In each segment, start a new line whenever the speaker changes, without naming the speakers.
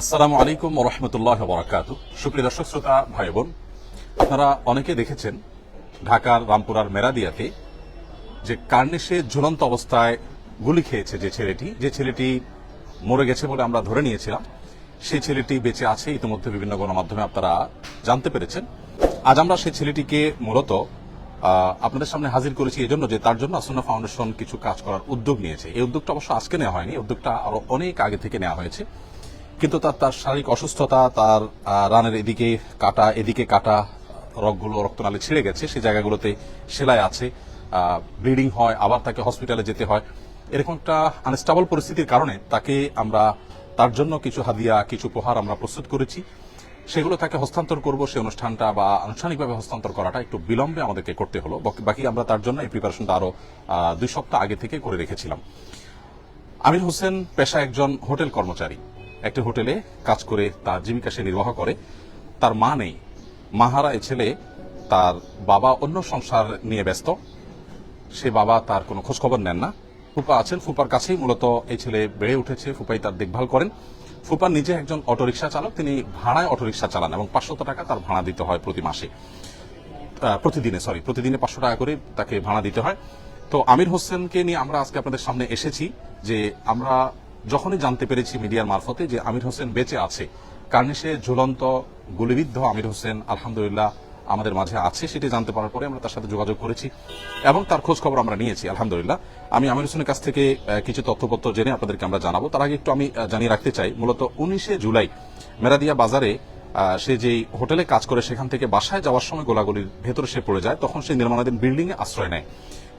আসসালামু আলাইকুম রহমতুল্লাহ বরাকাত সুপ্রিয় দর্শক, শ্রোতা ভাই বোন আপনারা অনেকে দেখেছেন ঢাকার, রামপুরার মেরাদিয়াতে যে কার্নিশে ঝুলন্ত অবস্থায় গুলি খেয়েছে যে ছেলেটি। যে ছেলেটি মরে গেছে বলে আমরা ধরে নিয়েছিলাম। সেই ছেলেটি বেঁচে আছে ইতিমধ্যে বিভিন্ন গণমাধ্যমে আপনারা জানতে পেরেছেন। আজ আমরা সেই ছেলেটিকে মূলত আপনাদের সামনে হাজির করেছি এই জন্য যে তার জন্য আসন্না ফাউন্ডেশন কিছু কাজ করার উদ্যোগ নিয়েছে। এই উদ্যোগটা অবশ্য আজকে নেওয়া হয়নি উদ্যোগটা আরও অনেক আগে থেকে নেওয়া হয়েছে। কিন্তু তার তার শারীরিক অসুস্থতা তার রানের এদিকে কাটা এদিকে কাটা রগগুলো রক্তনালী ছিঁড়ে গেছে সেই জায়গাগুলোতে সেলাই আছে ব্লিডিং হয় আবার তাকে হসপিটালে যেতে হয়। এরকম একটা আনস্টেবল পরিস্থিতির কারণে তাকে আমরা তার জন্য কিছু হাদিয়া কিছু উপহার আমরা প্রস্তুত করেছি। সেগুলো তাকে হস্তান্তর করব সেই অনুষ্ঠানটা বা আনুষ্ঠানিকভাবে হস্তান্তর করাটা একটু বিলম্বে আমাদেরকে করতে হলো। বাকি- আমরা তার জন্য এই প্রিপারেশনটা আরও আহ, দুই সপ্তাহ আগে থেকে করে রেখেছিলাম। আমির হোসেন পেশা একজন হোটেল কর্মচারী। একটি হোটেলে কাজ করে তার জীবিকা সে নির্বাহ করে, তার মা নেই। মাহারা এ ছেলে তার বাবা অন্য সংসার নিয়ে ব্যস্ত। সে বাবা তার কোনো খোঁজখবর নেন না। ফুপা আছেন, ফুপার কাছেই মূলত এই ছেলে বেড়ে উঠেছে, ফুপাই তার দেখভাল করেন। ফুপা নিজে একজন অটোরিকশা চালক, তিনি ভাড়ায় অটোরিকশা চালান এবং পাঁচশত টাকা তার ভাড়া দিতে হয় প্রতি মাসে। প্রতিদিনে সরি প্রতিদিনে পাঁচশো টাকা করে তাকে ভাড়া দিতে হয়। তো আমির হোসেনকে নিয়ে আমরা আজকে আপনাদের সামনে এসেছি যে আমরা যখনই জানতে পেরেছি মিডিয়ার মারফতে যে আমির হোসেন বেঁচে আছে, কার্নিশে ঝুলন্ত গুলিবিদ্ধ আমির হোসেন আলহামদুলিল্লাহ আমাদের মাঝে আছে, সেটি জানতে পারার পরে আমরা তার সাথে যোগাযোগ করেছি এবং তার খোঁজ খবর আমরা নিয়েছি, আলহামদুলিল্লাহ। আমি আমির হোসেনের কাছ থেকে কিছু তথ্যপত্র জেনে আপনাদেরকে আমরা জানাব। তার আগে একটু আমি জানিয়ে রাখতে চাই, মূলত উনিশে জুলাই মেরাদিয়া বাজারে সে যেই হোটেলে কাজ করে সেখান থেকে বাসায় যাওয়ার সময় গোলাগুলির ভেতরে সে পড়ে যায়, তখন সে নির্মাণাধীন বিল্ডিং এ আশ্রয় নেয়।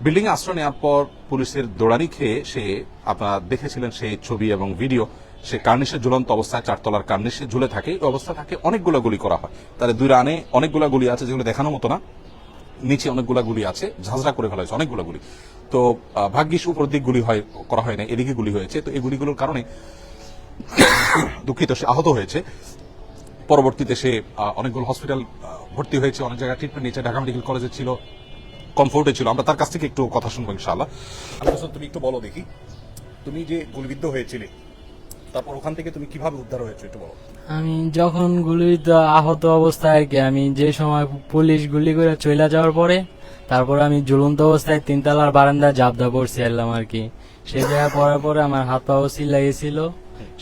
বিল্ডিং এ আশ্রয় নেওয়ার পর পুলিশের দৌড়ানি খেয়ে সে, আপনারা দেখেছিলেন সেই ছবি এবং ভিডিও, সে কার্নিশে ঝুলন্ত অবস্থায় চারতলার কার্নিশে ঝুলে থাকে। এই অবস্থা থাকে অনেকগুলো গুলি করা হয়। তার দুই রানে অনেকগুলো গুলি আছে যেগুলো দেখানোর মতো না। নিচে অনেকগুলো গুলি আছে, ঝাঁঝরা করে ফেলা হয়েছে অনেকগুলো গুলি। তো ভাগ্যিস উপর দিক গুলি হয়, করা হয় না এদিকে গুলি হয়েছে। তো এই গুলিগুলোর কারণে দুঃখিত, সে আহত হয়েছে। পরবর্তীতে সে অনেকগুলো হসপিটাল ভর্তি হয়েছে, অনেক জায়গায় ট্রিটমেন্ট নিয়েছে। ঢাকা মেডিকেল কলেজে ছিল। কমফোর্টে ছিল। আমরা তার কাছ থেকে একটু কথা শুনব ইনশাআল্লাহ। তুমি একটু বলো দেখি। তুমি যে গুলিবিদ্ধ হয়েছিলে তারপর ওখান থেকে তুমি কীভাবে উদ্ধার হয়েছো একটু বলো।
আমি যখন গুলিবিদ্ধ আহত অবস্থায় আর কি আমি যে সময় পুলিশ গুলি করে চলে যাওয়ার পরে তারপর আমি ঝুলন্ত অবস্থায় তিনতলার বারান্দায় জাবদা পড়ছি এলাম আর কি। সেই জায়গায় পড়ার পরে আমার হাত পা ওসিল লাগিয়েছিল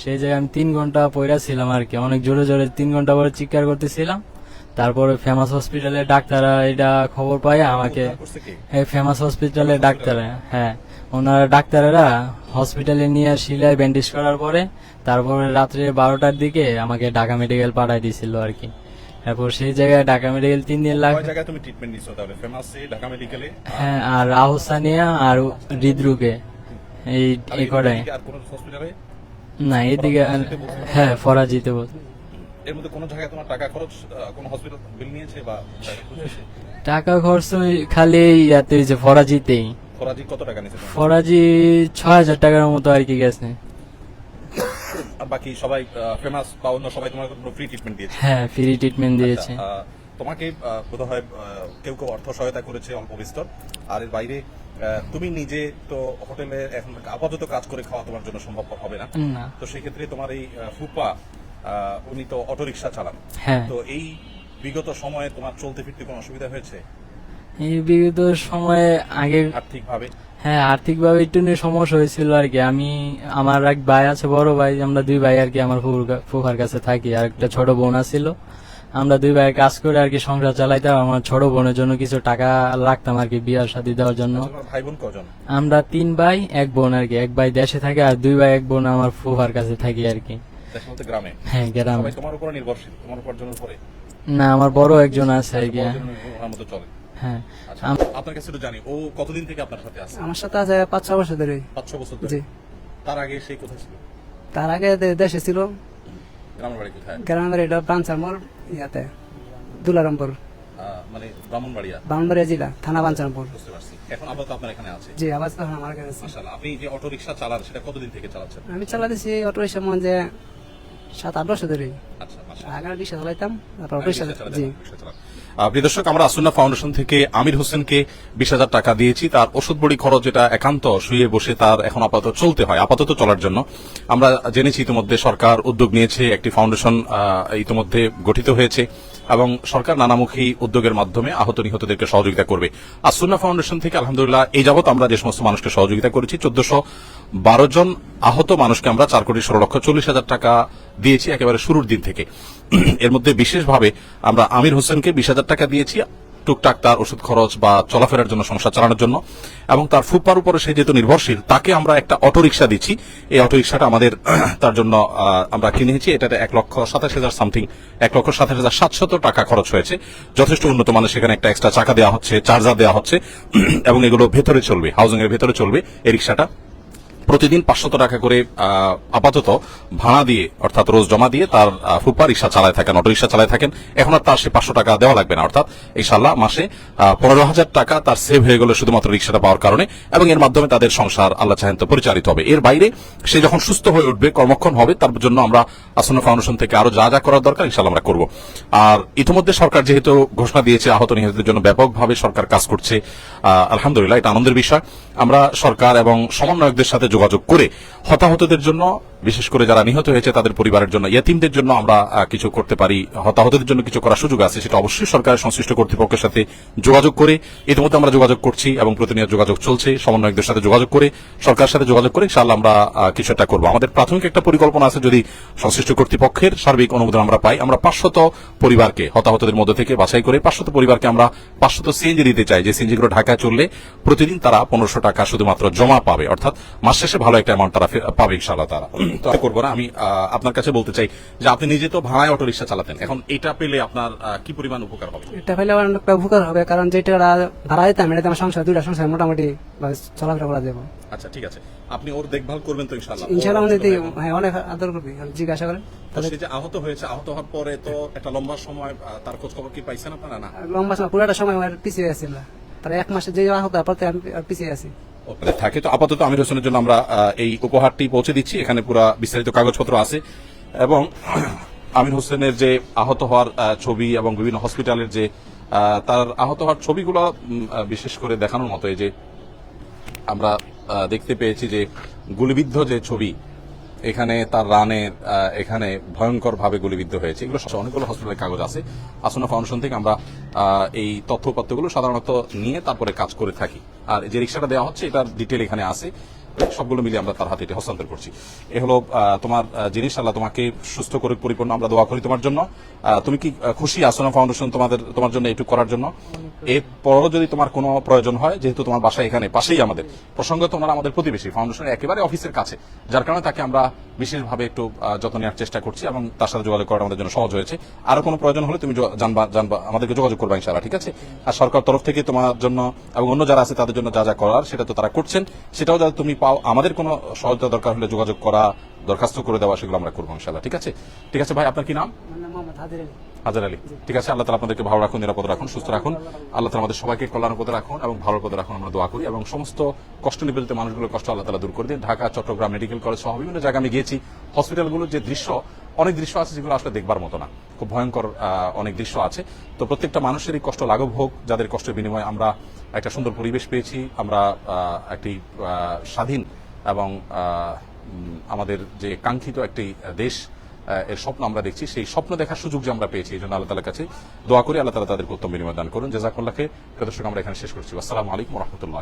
সেই জায়গায় আমি তিন ঘণ্টা পড়া ছিলাম আর কি। অনেক জোরে জোরে তিন ঘণ্টা পরে চিৎকার করতেছিলাম। তারপরে ফেমাস হসপিটালে ডাক্তাররা এটা খবর পায় আমাকে। ফেমাস হসপিটালে ডাক্তার হ্যাঁ। ওনারা ডাক্তারেরা হসপিটালে নিয়ে শিলায় ব্যান্ডেজ করার পরে তারপরে রাত্রে বারোটার দিকে আমাকে ঢাকা মেডিকেল পাঠাই দিয়েছিল আর কি। তারপর সেই জায়গায় ঢাকা মেডিকেল তিন দিন লাগ
কয় জায়গায় তুমি ট্রিটমেন্ট নিছো তাহলে? ফেমাসে ঢাকা মেডিকেলে
হ্যাঁ আর আহসানিয়া আর হৃদরোগে। এই এই না এদিকে হ্যাঁ ফরাজিতে বল
এর মধ্যে কোন জায়গায় তোমার টাকা খরচ কোন হসপিটাল বিল নিয়েছে বা টাকা
খরচ খালি ইয়াতে হয়েছে ফরাজিতেই।
ফরাজি কত টাকা নিয়েছে
ফরাজি ছয় হাজার টাকার মতো আর কি গেছে।
আর বাকি সবাই ফেমাস বা অন্য সবাই তোমার ফ্রি ট্রিটমেন্ট দিয়েছে?
হ্যাঁ ফ্রি ট্রিটমেন্ট দিয়েছে।
আচ্ছা, তোমাকে বোধ হয় কেউ কেউ অর্থ সহায়তা করেছে অল্প বিস্তর। আর এর বাইরে তুমি নিজে তো হোটেলে এখন আপাতত কাজ করে খাওয়া তোমার জন্য সম্ভব হবে না। তো সেক্ষেত্রে তোমার এই ফুপা উনি তো অটোরিকশা চালান।
হ্যাঁ।
তো এই বিগত সময়ে তোমার চলতে ফিরতে কোনো অসুবিধা হয়েছে?
এই বিগত সময়ে আগে
আর্থিক ভাবে
হ্যাঁ আর্থিকভাবে একটু নিয়ে সমস্যা হয়েছিল আর কি। আমি আমার এক ভাই আছে বড় ভাই আমরা দুই ভাই আর কি আমার ফুফার কাছে থাকি। আর একটা ছোট বোন ছিল আমরা দুই ভাই কাজ করে আর কি সংসার চালাইতাম। আমার ছোট বোনের জন্য কিছু টাকা লাগতাম আর কি বিয়ার শাদি দেওয়ার জন্য।
ভাই বোন কজন?
আমরা তিন ভাই এক বোন আর কি। এক ভাই দেশে থাকে আর দুই ভাই এক বোন আমার ফুফার কাছে থাকি আর কি।
বলতে গ্রামে।
হ্যাঁ গ্রামে।
তোমার উপর নির্ভরশীল তোমার উপার্জনের উপরে।
না আমার বড় একজন আছে
মতো চলে।
হ্যাঁ
আচ্ছা আপনার কাছে জানি ও কতদিন থেকে আপনার সাথে আছে?
আমার সাথে আছে পাঁচ ছ বছর ধরে।
পাঁচ ছ বছর ধরে।
জি।
তার আগে সেই কোথায় ছিল?
তার আগে দেশে ছিল।
গ্রামের বাড়ি কোথায়
গ্রামের বাড়ি এটা ইয়াতে দুলারামপুর।
মানে ব্রাহ্মণবাড়িয়া?
বাউন্ডারিয়া জেলা থানা বাঞ্চারমপুর
বুঝতে পারছি। এখন আপাতত আপনার এখানে আছে?
জি আবার তখন আমার কাছে আছে।
মাশাআল্লাহ আপনি যে অটো রিক্সা চালান সেটা কতদিন থেকে চালাচ্ছেন?
আমি চালাতেছি অটো রিক্সা মনে যে সাত আট বছর ধরে
আচ্ছা
রিক্সা চালাইতাম তারপর রিক্সা জি।
প্রিয় দর্শক আমরা আসুন্না ফাউন্ডেশন থেকে আমির হোসেনকে বিশ হাজার টাকা দিয়েছি। তার ওষুধ বড়ি খরচ যেটা একান্ত শুয়ে বসে তার এখন আপাতত চলতে হয় আপাতত চলার জন্য। আমরা জেনেছি ইতিমধ্যে সরকার উদ্যোগ নিয়েছে একটি ফাউন্ডেশন ইতিমধ্যে গঠিত হয়েছে এবং সরকার নানামুখী উদ্যোগের মাধ্যমে আহত নিহতদেরকে সহযোগিতা করবে। আসুন্না ফাউন্ডেশন থেকে আলহামদুলিল্লাহ এই যাবত আমরা যে সমস্ত মানুষকে সহযোগিতা করেছি চোদ্দশো বারো জন আহত মানুষকে আমরা চার কোটি ষোলো লক্ষ চল্লিশ হাজার টাকা দিয়েছি একেবারে শুরুর দিন থেকে। এর মধ্যে বিশেষভাবে আমরা আমির হোসেনকে বিশ হাজার টাকা দিয়েছি টুকটাক তার ওষুধ খরচ বা চলাফেরার জন্য সংসার চালানোর জন্য। এবং তার ফুপার উপরে সে যেহেতু নির্ভরশীল, তাকে আমরা একটা অটো রিক্সা দিচ্ছি। এই অটো রিক্সাটা আমাদের তার জন্য আমরা কিনেছি এটাতে এক লক্ষ সাতাশ হাজার সামথিং, এক লক্ষ সাতাশ হাজার সাতশত টাকা খরচ হয়েছে। যথেষ্ট উন্নত মানের সেখানে একটা এক্সট্রা চাকা দেওয়া হচ্ছে চার্জার দেওয়া হচ্ছে। এবং এগুলো ভেতরে চলবে হাউজিং এর ভেতরে চলবে এই রিক্সাটা প্রতিদিন পাঁচশত টাকা করে আপাতত ভাড়া দিয়ে, অর্থাৎ রোজ জমা দিয়ে তার ফুপা রিক্সা চালায় থাকেন, অটো রিক্সা চালায় থাকেন। এখন আর তার সে পাঁচশো টাকা দেওয়া লাগবে না, অর্থাৎ ইনশাল্লাহ মাসে পনেরো হাজার টাকা তার সেভ হয়ে গেল শুধুমাত্র রিক্সাটা পাওয়ার কারণে এবং এর মাধ্যমে তাদের সংসার আল্লাহ চাহেন তো পরিচালিত হবে। এর বাইরে সে যখন সুস্থ হয়ে উঠবে, কর্মক্ষণ হবে, তার জন্য আমরা আসন্ন ফাউন্ডেশন থেকে আরও যা যা করার দরকার ইনশাল্লাহ আমরা করব। আর ইতিমধ্যে সরকার যেহেতু ঘোষণা দিয়েছে, আহত নিহতদের জন্য ব্যাপকভাবে সরকার কাজ করছে আলহামদুলিল্লাহ, এটা আনন্দের বিষয়। আমরা সরকার এবং সমন্বয়কদের সাথে যোগাযোগ করে হতাহতদের জন্য বিশেষ করে যারা নিহত হয়েছে তাদের পরিবারের জন্য, ইয়াতিমদের জন্য আমরা কিছু করতে পারি, হতাহতদের জন্য কিছু করার সুযোগ আছে, সেটা অবশ্যই সরকারের সংশ্লিষ্ট কর্তৃপক্ষের সাথে যোগাযোগ করে, ইতিমধ্যে আমরা যোগাযোগ করছি এবং প্রতিনিয়ত যোগাযোগ চলছে, সমন্বয়কদের সাথে যোগাযোগ করে সরকারের সাথে যোগাযোগ করে ইনশাআল্লাহ আমরা কিছু একটা করব। আমাদের প্রাথমিক একটা পরিকল্পনা আছে, যদি সংশ্লিষ্ট কর্তৃপক্ষের সার্বিক অনুমোদন আমরা পাই, আমরা পাঁচশত পরিবারকে, হতাহতদের মধ্যে থেকে বাছাই করে পাঁচশত পরিবারকে আমরা পাঁচশত সিএনজি দিতে চাই। যে সিএনজি গুলো ঢাকায় চললে প্রতিদিন তারা পনেরোশো টাকা শুধুমাত্র জমা পাবে, অর্থাৎ মাস শেষে ভালো একটা অ্যামাউন্ট তারা পাবে ইনশাআল্লাহ তারা। তো করব না আমি আপনার কাছে বলতে চাই যে আপনি নিজে তো ভাড়ায় অটো রিক্সা চালাতেন। এখন এটা পেলে আপনার কি পরিমাণ উপকার হবে?
এটা পেলে আমার অনেকটা উপকার হবে কারণ যেটা ভাড়া দিতাম এটাতে আমার সংসার দুইটা সংসার মোটামুটি চলাফেরা করা যাবে।
আচ্ছা ঠিক আছে। আপনি ওর দেখভাল করবেন তো ইনশাআল্লাহ।
ইনশাল্লাহ
ওর
আমাদের
হয়ে
অনেক আদর করবি জিজ্ঞাসা করেন।
সে যে আহত হয়েছে আহত হওয়ার পরে তো একটা লম্বা সময় তার খোঁজ খবর কি পাইছেন আপনারা? না।
লম্বা সময় পুরাটা সময় আমার পিছিয়ে আসছিল তারা এক মাসে যে আহত তারপর আমি পিছিয়ে আছি।
থাকে। তো আপাতত আমির হোসেনের জন্য আমরা এই উপহারটি পৌঁছে দিচ্ছি। এখানে পুরো বিস্তারিত কাগজপত্র আছে। এবং আমির হোসেনের যে আহত হওয়ার ছবি এবং বিভিন্ন হসপিটালের যে তার আহত হওয়ার ছবিগুলো বিশেষ করে দেখানোর মতো এই যে আমরা দেখতে পেয়েছি যে গুলিবিদ্ধ যে ছবি এখানে তার আহ, এখানে ভয়ঙ্কর ভাবে গুলিবিদ্ধ হয়েছে। এগুলো অনেকগুলো হসপিটালের কাগজ আছে। আসনা ফাউন্ডেশন থেকে আমরা এই তথ্য উপাত্তগুলো সাধারণত নিয়ে তারপরে কাজ করে থাকি। আর যে রিক্সাটা দেওয়া হচ্ছে এটার ডিটেল এখানে আছে। সবগুলো মিলিয়ে আমরা তার হাতে এটি হস্তান্তর করছি। এ হলো তোমার জিনিস। আল্লাহ তোমাকে সুস্থ করে পরিপূর্ণ। আমরা দোয়া করি তোমার জন্য। তুমি কি খুশি আসনা ফাউন্ডেশন তোমাদের তোমার জন্য একটু করার জন্য? এরপরও যদি তোমার কোনো প্রয়োজন হয়, যেহেতু তোমার বাসা এখানে, পাশেই আমাদের। প্রসঙ্গত ওনারা আমাদের প্রতিবেশী ফাউন্ডেশনের একেবারে অফিসের কাছে, যার কারণে তাকে আমরা বিশেষভাবে একটু যত্ন নেওয়ার চেষ্টা করছি এবং তার সাথে যোগাযোগ করা আমাদের জন্য সহজ হয়েছে। আরও কোনো প্রয়োজন হলে তুমি জানবা জানবা, আমাদেরকে যোগাযোগ করবা ইনশাআল্লাহ, ঠিক আছে? আর সরকার তরফ থেকে তোমার জন্য এবং অন্য যারা আছে তাদের জন্য যা যা করার, সেটা তো তারা করছেন। সেটাও যাতে তুমি পাও, আমাদের কোনো সহায়তা দরকার হলে যোগাযোগ করা, দরখাস্ত করে দেওয়া, সেগুলো আমরা করব ইনশাআল্লাহ, ঠিক আছে? ঠিক আছে ভাই, আপনার কি নাম
মোহাম্মদ হাজির আলী।
হাজার আলী। ঠিক আছে, আল্লাহ তালা আপনাদেরকে ভালো রাখুন, নিরাপদ রাখুন, সুস্থ রাখুন। আল্লাহ তালা আমাদের সবাইকে কল্যাণ পদে রাখুন এবং ভালো পদে রাখুন, আমরা দোয়া করি। এবং সমস্ত কষ্ট নিবেদিত মানুষগুলোর কষ্ট আল্লাহ তালা দূর করে দিন। ঢাকা, চট্টগ্রাম মেডিকেল কলেজ সহ বিভিন্ন জায়গায় আমি গিয়েছি। হসপিটালগুলোর যে দৃশ্য, অনেক দৃশ্য আছে যেগুলো আসলে দেখবার মতো না। খুব ভয়ঙ্কর অনেক দৃশ্য আছে। তো প্রত্যেকটা মানুষেরই কষ্ট লাঘব হোক, যাদের কষ্টের বিনিময়ে আমরা একটা সুন্দর পরিবেশ পেয়েছি, আমরা একটি স্বাধীন এবং আমাদের যে কাঙ্ক্ষিত একটি দেশ এর স্বপ্ন আমরা দেখছি। সেই স্বপ্ন দেখার সুযোগ যে আমরা পেয়েছি, এই জন্য আল্লাহ তালার কাছে দোয়া করি। আল্লাহ তালা তাদেরকে উত্তম বিনিময় দান করুন। জাজাকুল্লাহকে প্রদর্শক আমরা এখানে শেষ করছি। আসসালামু আলাইকুম রহমতুল্লাহ